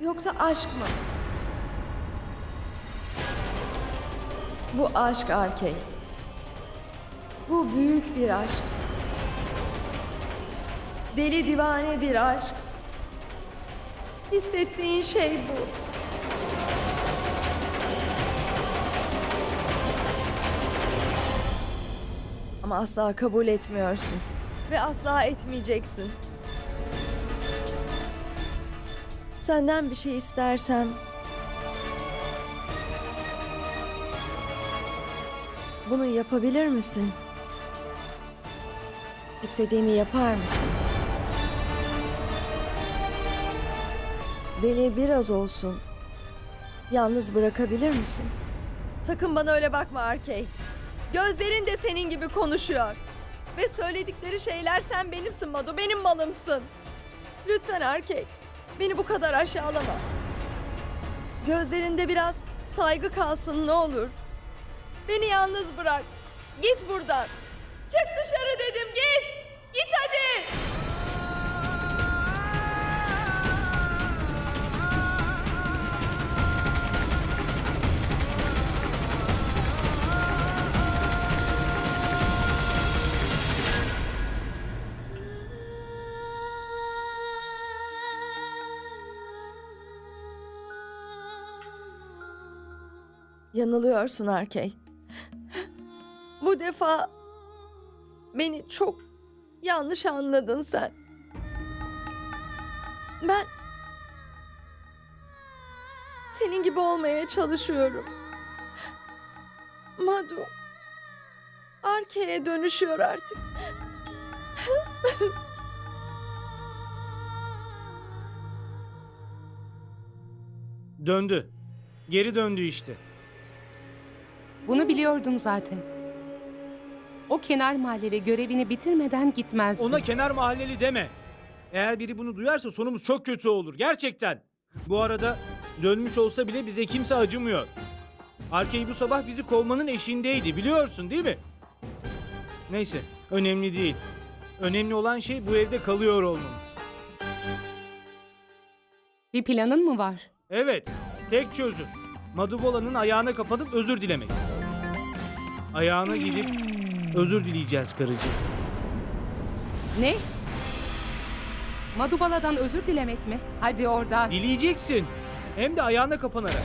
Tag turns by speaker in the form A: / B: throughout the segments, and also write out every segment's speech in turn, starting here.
A: Yoksa aşk mı? Bu aşk Arkey. Bu büyük bir aşk. Deli divane bir aşk. Hissettiğin şey bu. Ama asla kabul etmiyorsun. Ve asla etmeyeceksin. Senden bir şey istersem... Bunu yapabilir misin? İstediğimi yapar mısın? Beni biraz olsun yalnız bırakabilir misin? Sakın bana öyle bakma Arkey. Gözlerin de senin gibi konuşuyor. Ve söyledikleri şeyler sen benimsin Madu, benim malımsın. Lütfen Arkey, beni bu kadar aşağılama. Gözlerinde biraz saygı kalsın ne olur. Beni yalnız bırak. Git buradan. Çık dışarı dedim git. Git hadi. Yanılıyorsun Arkey. Bu defa beni çok yanlış anladın sen. Ben senin gibi olmaya çalışıyorum. Madu Arkey'e dönüşüyor artık.
B: Döndü. Geri döndü işte.
C: Bunu biliyordum zaten. O kenar mahalleli görevini bitirmeden gitmezdi.
B: Ona kenar mahalleli deme. Eğer biri bunu duyarsa sonumuz çok kötü olur. Gerçekten. Bu arada dönmüş olsa bile bize kimse acımıyor. Arkey bu sabah bizi kovmanın eşiğindeydi biliyorsun değil mi? Neyse önemli değil. Önemli olan şey bu evde kalıyor olmamız.
C: Bir planın mı var?
B: Evet, tek çözüm. Madubola'nın ayağına kapanıp özür dilemek. Ayağına gidip özür dileyeceğiz karıcığım.
C: Ne? Madubala'dan özür dilemek mi? Hadi oradan.
B: Dileyeceksin. Hem de ayağına kapanarak.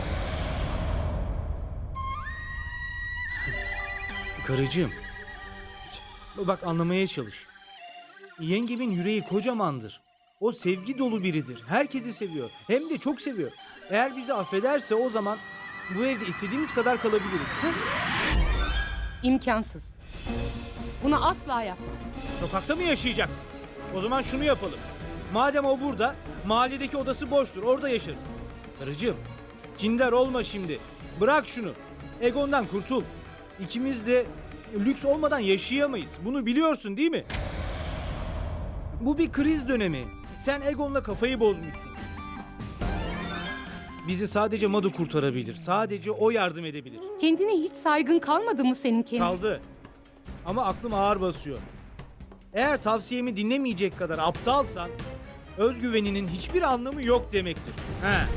B: Karıcığım. Bak anlamaya çalış. Yengemin yüreği kocamandır. O sevgi dolu biridir. Herkesi seviyor. Hem de çok seviyor. Eğer bizi affederse o zaman bu evde istediğimiz kadar kalabiliriz.
C: İmkansız. Bunu asla yapma.
B: Sokakta mı yaşayacaksın? O zaman şunu yapalım. Madem o burada, mahalledeki odası boştur. Orada yaşarız. Karıcığım, kinder olma şimdi. Bırak şunu. Egondan kurtul. İkimiz de lüks olmadan yaşayamayız. Bunu biliyorsun değil mi? Bu bir kriz dönemi. Sen Egon'la kafayı bozmuşsun. Bizi sadece Madu kurtarabilir. Sadece o yardım edebilir.
C: Kendine hiç saygın kalmadı mı senin kendine?
B: Kaldı. Ama aklım ağır basıyor. Eğer tavsiyemi dinlemeyecek kadar aptalsan özgüveninin hiçbir anlamı yok demektir. He.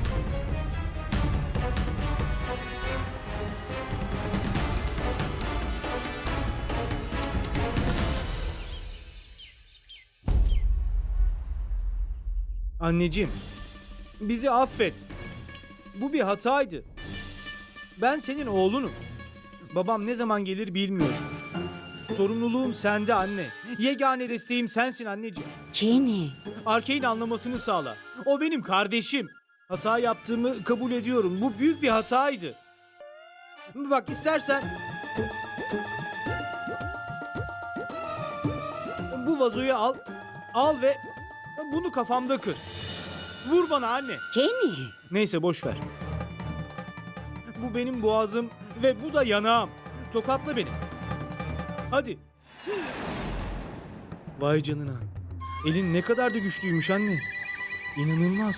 B: Anneciğim, bizi affet. Bu bir hataydı. Ben senin oğlunum. Babam ne zaman gelir bilmiyorum. Sorumluluğum sende anne. Yegane desteğim sensin anneciğim.
D: Kenny,
B: Arkey'in anlamasını sağla. O benim kardeşim. Hata yaptığımı kabul ediyorum. Bu büyük bir hataydı. Bak istersen... Bu vazoyu al. Al ve bunu kafamda kır. Vur bana anne.
D: Kenny.
B: Neyse boş ver. Bu benim boğazım ve bu da yanağım. Tokatla beni. Hadi. Vay canına. Elin ne kadar da güçlüymüş anne. İnanılmaz.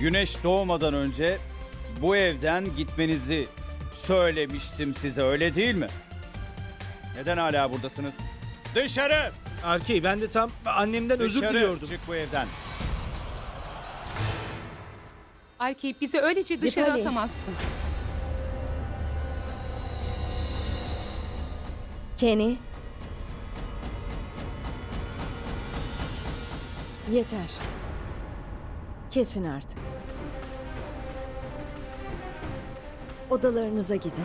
E: Güneş doğmadan önce bu evden gitmenizi söylemiştim size öyle değil mi? Neden hala buradasınız? Dışarı!
B: Arkey ben de tam annemden özür
E: Dışarı!
B: diliyordum.
E: Çık bu evden.
C: Arkey bizi öylece dışarı
A: Dipali.
C: atamazsın.
A: Kenny. Yeter. Kesin artık. Odalarınıza gidin.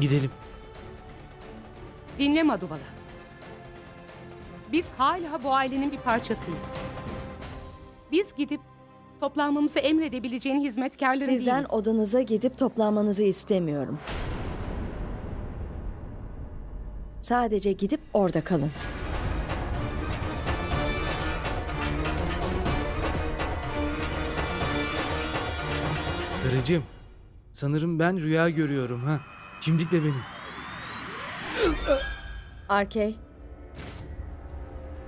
B: Gidelim.
C: Dinle Madubala. Biz hala bu ailenin bir parçasıyız. Biz gidip toplanmamızı emredebileceğin hizmetkarları
A: Sizden
C: değiliz.
A: odanıza gidip toplanmanızı istemiyorum. Sadece gidip orada kalın.
B: Karıcığım sanırım ben rüya görüyorum ha. Kimdikle beni.
A: Arkey.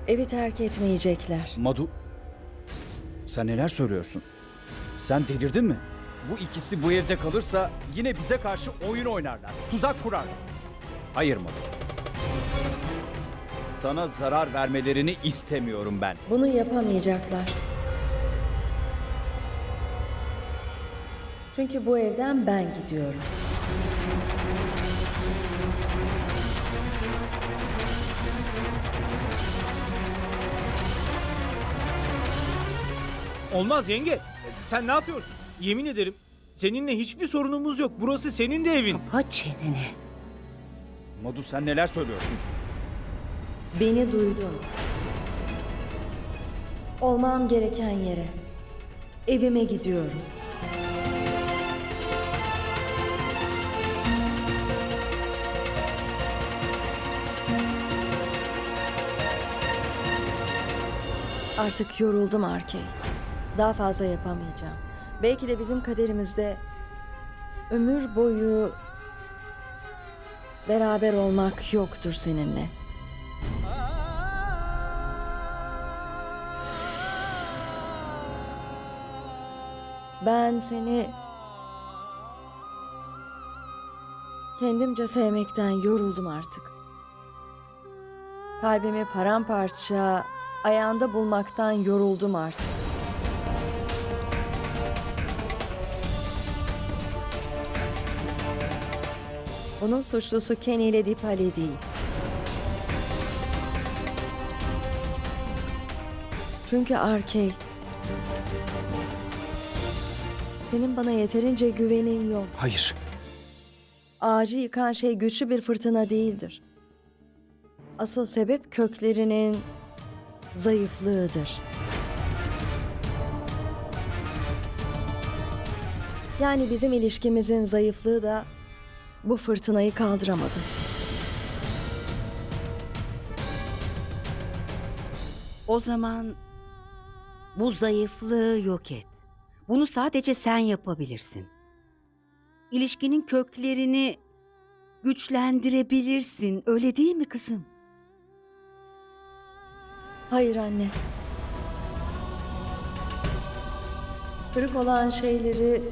A: Evi terk etmeyecekler.
E: Madu, sen neler söylüyorsun? Sen delirdin mi? Bu ikisi bu evde kalırsa yine bize karşı oyun oynarlar. Tuzak kurarlar. Hayır Madu. Sana zarar vermelerini istemiyorum ben.
A: Bunu yapamayacaklar. Çünkü bu evden ben gidiyorum.
B: Olmaz yenge. Sen ne yapıyorsun? Yemin ederim seninle hiçbir sorunumuz yok. Burası senin de evin.
C: Kapa çeneni.
E: Madu sen neler söylüyorsun?
A: Beni duydun. Olmam gereken yere. Evime gidiyorum. Artık yoruldum Arkey. Daha fazla yapamayacağım. Belki de bizim kaderimizde ömür boyu beraber olmak yoktur seninle. Ben seni kendimce sevmekten yoruldum artık. Kalbimi paramparça ayağında bulmaktan yoruldum artık. Bunun suçlusu Kenny ile Dipali değil. Çünkü Arkey senin bana yeterince güvenin yok.
E: Hayır.
A: Ağacı yıkan şey güçlü bir fırtına değildir. Asıl sebep köklerinin zayıflığıdır. Yani bizim ilişkimizin zayıflığı da bu fırtınayı kaldıramadı.
D: O zaman bu zayıflığı yok et. Bunu sadece sen yapabilirsin. İlişkinin köklerini güçlendirebilirsin. Öyle değil mi kızım?
A: Hayır anne. Kırık olan şeyleri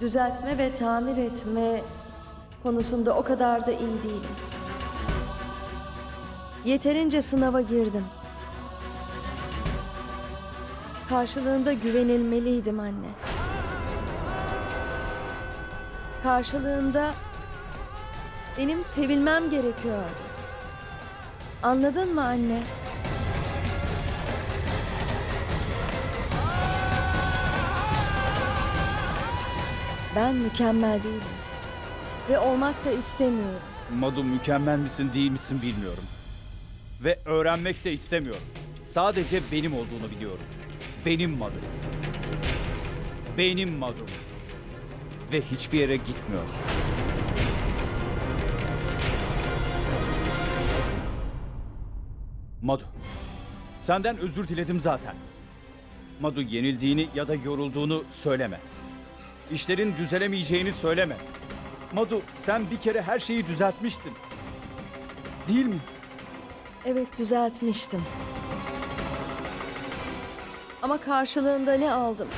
A: düzeltme ve tamir etme konusunda o kadar da iyi değilim. Yeterince sınava girdim. Karşılığında güvenilmeliydim anne. Karşılığında benim sevilmem gerekiyordu. Anladın mı anne? Ben mükemmel değilim. Ve olmak da istemiyorum.
E: Madu mükemmel misin değil misin bilmiyorum. Ve öğrenmek de istemiyorum. Sadece benim olduğunu biliyorum. Benim Madu. Benim Madu. Ve hiçbir yere gitmiyorsun. Madu. Senden özür diledim zaten. Madu yenildiğini ya da yorulduğunu söyleme. İşlerin düzelemeyeceğini söyleme. Madu sen bir kere her şeyi düzeltmiştin. Değil mi?
A: Evet düzeltmiştim. Ama karşılığında ne aldım?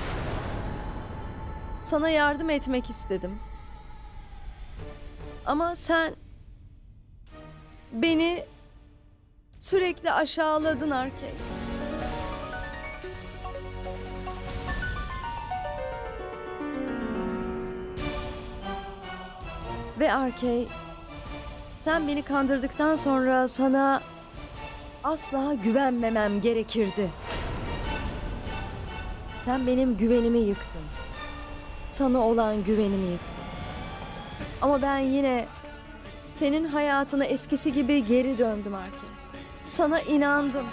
A: Sana yardım etmek istedim. Ama sen beni sürekli aşağıladın Arkey. Ve Arkey, sen beni kandırdıktan sonra sana asla güvenmemem gerekirdi. Sen benim güvenimi yıktın. Sana olan güvenimi yıktın. Ama ben yine senin hayatına eskisi gibi geri döndüm Arkey. Sana inandım.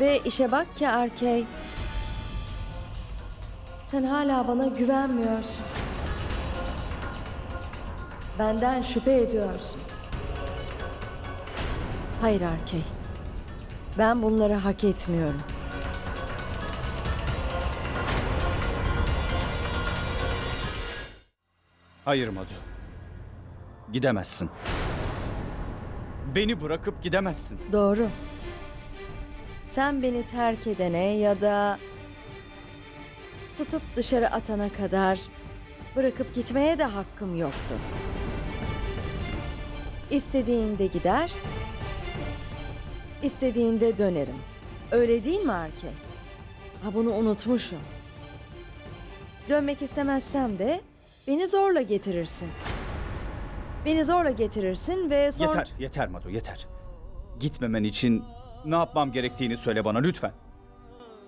A: Ve işe bak ki Arkey, sen hala bana güvenmiyorsun. Benden şüphe ediyorsun. Hayır Arkey. Ben bunları hak etmiyorum.
E: Hayır Madu. Gidemezsin. Beni bırakıp gidemezsin.
A: Doğru. Sen beni terk edene ya da tutup dışarı atana kadar bırakıp gitmeye de hakkım yoktu. İstediğinde gider, istediğinde dönerim. Öyle değil mi Arke? Ha bunu unutmuşum. Dönmek istemezsem de beni zorla getirirsin. Beni zorla getirirsin ve sonra...
E: Yeter, yeter Madu, yeter. Gitmemen için ne yapmam gerektiğini söyle bana lütfen.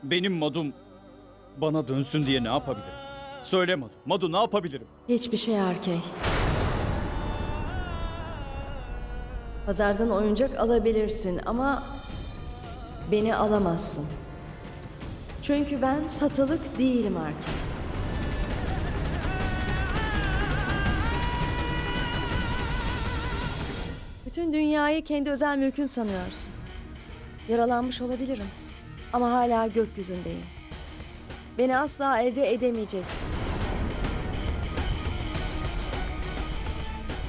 E: Benim Madum bana dönsün diye ne yapabilirim? Söyle Madu, Madu ne yapabilirim?
A: Hiçbir şey Arkey. Pazardan oyuncak alabilirsin ama beni alamazsın. Çünkü ben satılık değilim Arkey. Bütün dünyayı kendi özel mülkün sanıyorsun. Yaralanmış olabilirim ama hala gökyüzündeyim. Beni asla elde edemeyeceksin.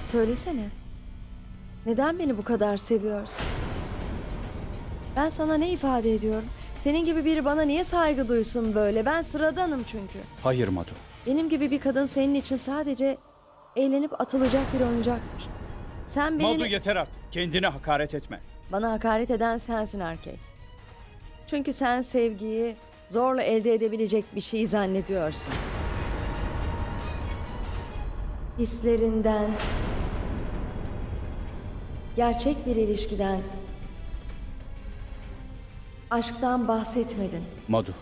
A: Söylesene. Neden beni bu kadar seviyorsun? Ben sana ne ifade ediyorum? Senin gibi biri bana niye saygı duysun böyle? Ben sıradanım çünkü.
E: Hayır Madu.
A: Benim gibi bir kadın senin için sadece eğlenip atılacak bir oyuncaktır. Sen beni...
E: Madu yeter artık. Kendine hakaret etme.
A: Bana hakaret eden sensin Arkey. Çünkü sen sevgiyi zorla elde edebilecek bir şey zannediyorsun. Hislerinden, gerçek bir ilişkiden, aşktan bahsetmedin.
E: Madu.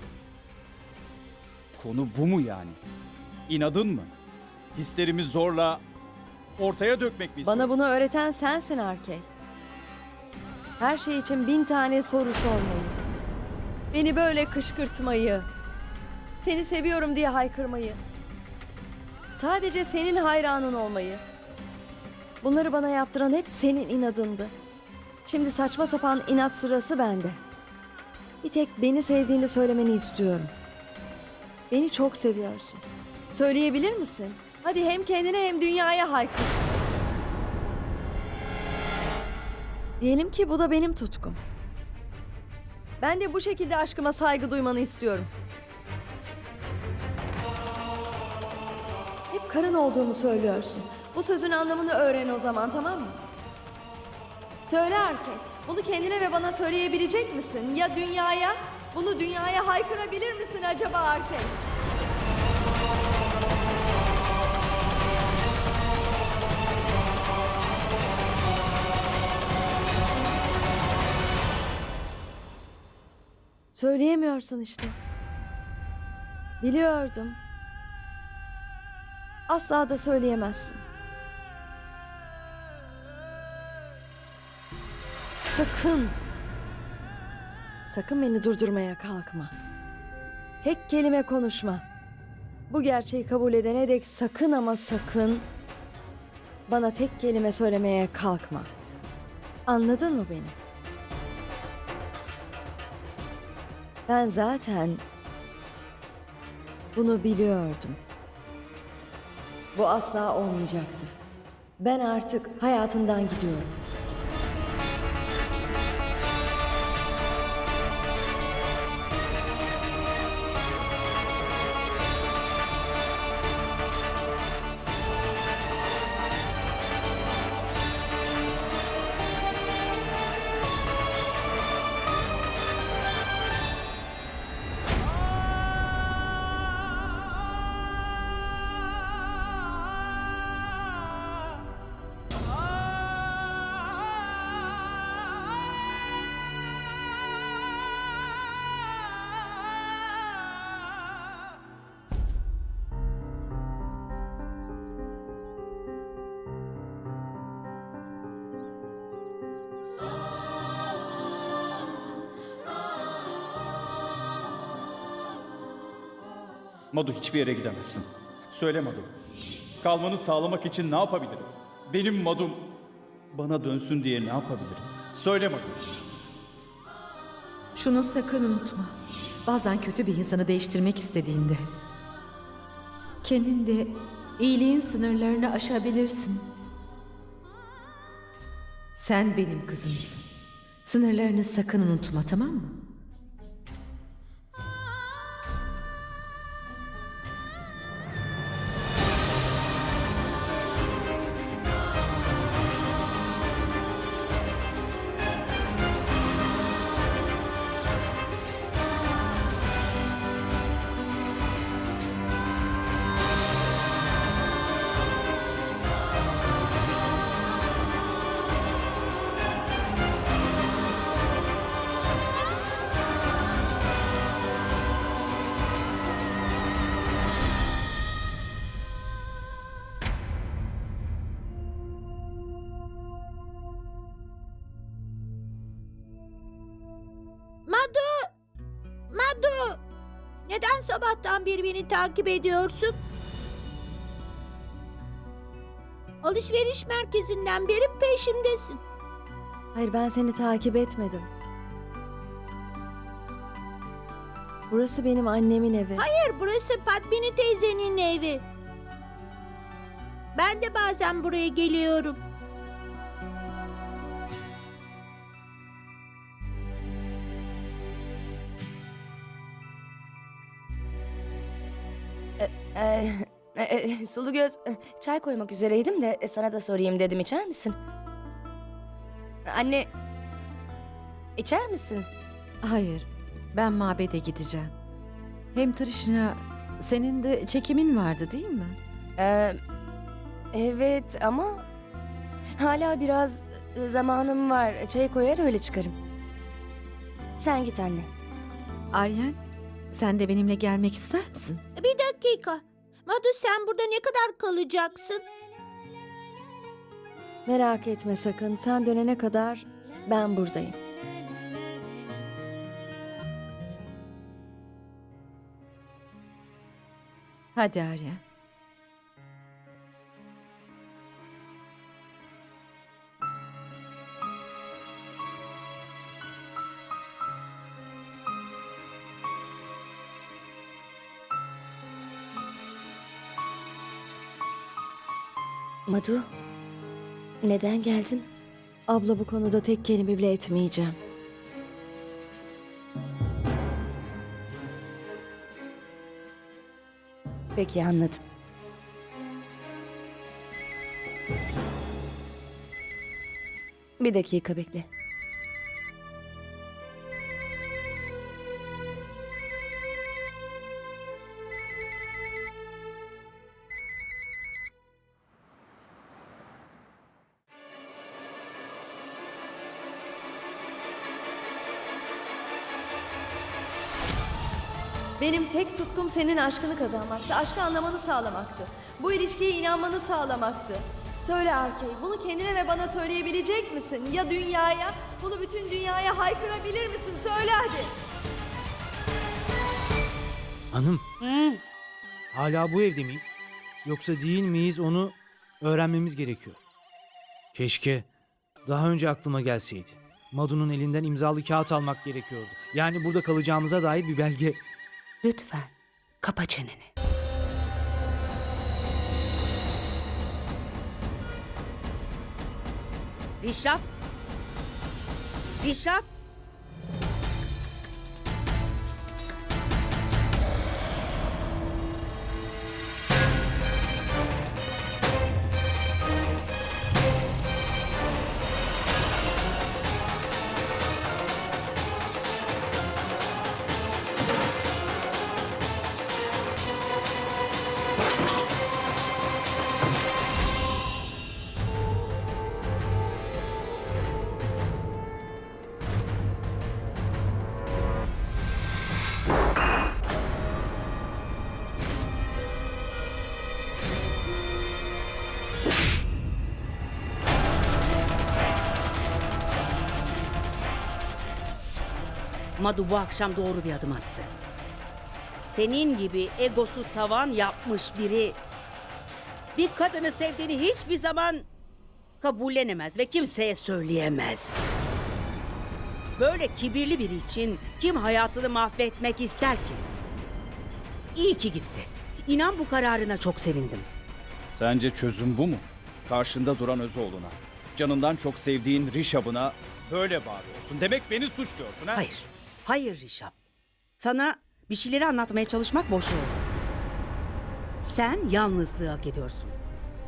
E: Konu bu mu yani? İnadın mı? Hislerimi zorla ortaya dökmek mi istiyorsun?
A: Bana bunu öğreten sensin Arkey. Her şey için bin tane soru sormayı. Beni böyle kışkırtmayı. Seni seviyorum diye haykırmayı. Sadece senin hayranın olmayı. Bunları bana yaptıran hep senin inadındı. Şimdi saçma sapan inat sırası bende. Bir tek beni sevdiğini söylemeni istiyorum. Beni çok seviyorsun. Söyleyebilir misin? Hadi hem kendine hem dünyaya haykır. Diyelim ki bu da benim tutkum. Ben de bu şekilde aşkıma saygı duymanı istiyorum. Hep karın olduğumu söylüyorsun. Bu sözün anlamını öğren o zaman tamam mı? Söyle erkek. Bunu kendine ve bana söyleyebilecek misin? Ya dünyaya? Bunu dünyaya haykırabilir misin acaba erkek? Söyleyemiyorsun işte. Biliyordum. Asla da söyleyemezsin. Sakın. Sakın beni durdurmaya kalkma. Tek kelime konuşma. Bu gerçeği kabul edene dek sakın ama sakın bana tek kelime söylemeye kalkma. Anladın mı beni? Ben zaten bunu biliyordum. Bu asla olmayacaktı. Ben artık hayatından gidiyorum.
E: Madu hiçbir yere gidemezsin. Söyle Madu. Kalmanı sağlamak için ne yapabilirim? Benim Madum bana dönsün diye ne yapabilirim? Söyle Madu.
F: Şunu sakın unutma. Bazen kötü bir insanı değiştirmek istediğinde kendin de iyiliğin sınırlarını aşabilirsin. Sen benim kızımsın. Sınırlarını sakın unutma tamam mı?
G: Sabahtan beri beni takip ediyorsun? Alışveriş merkezinden beri peşimdesin.
A: Hayır ben seni takip etmedim. Burası benim annemin evi.
G: Hayır, burası Padmini teyzenin evi. Ben de bazen buraya geliyorum.
H: Ee, e, e, sulu göz, e, çay koymak üzereydim de e, sana da sorayım dedim. içer misin? Anne, içer misin?
I: Hayır, ben mabede gideceğim. Hem Trishna, senin de çekimin vardı değil mi?
H: Ee, evet ama hala biraz e, zamanım var. Çay koyar öyle çıkarım. Sen git anne.
I: Aryen, sen de benimle gelmek ister misin?
G: Bir dakika. Madu sen burada ne kadar kalacaksın?
A: Merak etme sakın. Sen dönene kadar ben buradayım.
I: Hadi Aryen.
H: Madu, neden geldin?
A: Abla bu konuda tek kelime bile etmeyeceğim.
H: Peki anladım. Bir dakika bekle.
A: Benim tek tutkum senin aşkını kazanmaktı. Aşkı anlamanı sağlamaktı. Bu ilişkiye inanmanı sağlamaktı. Söyle Arkey, bunu kendine ve bana söyleyebilecek misin? Ya dünyaya? Bunu bütün dünyaya haykırabilir misin? Söyle hadi.
B: Hanım. Hala bu evde miyiz? Yoksa değil miyiz onu öğrenmemiz gerekiyor. Keşke daha önce aklıma gelseydi. Madu'nun elinden imzalı kağıt almak gerekiyordu. Yani burada kalacağımıza dair bir belge.
C: Lütfen kapa çeneni.
D: Rişap! Rişap! Madu bu akşam doğru bir adım attı. Senin gibi egosu tavan yapmış biri bir kadını sevdiğini hiçbir zaman kabullenemez ve kimseye söyleyemez. Böyle kibirli biri için kim hayatını mahvetmek ister ki? İyi ki gitti. İnan bu kararına çok sevindim.
E: Sence çözüm bu mu? Karşında duran Özoğlu'na, canından çok sevdiğin Rişab'ına böyle bağırıyorsun. Demek beni suçluyorsun ha?
D: Hayır, hayır Rişap. Sana bir şeyleri anlatmaya çalışmak boşuna oldu. Sen yalnızlığı hak ediyorsun.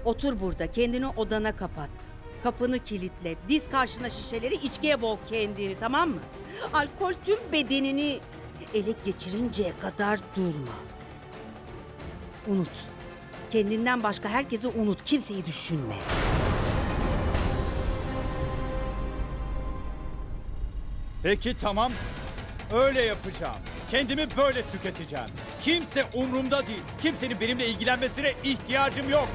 D: Otur burada, kendini odana kapat. Kapını kilitle, diz karşına şişeleri içkiye boğ kendini tamam mı? Alkol tüm bedenini ele geçirinceye kadar durma. Unut. Kendinden başka herkesi unut, kimseyi düşünme.
E: Peki tamam. Öyle yapacağım. Kendimi böyle tüketeceğim. Kimse umurumda değil. Kimsenin benimle ilgilenmesine ihtiyacım yok.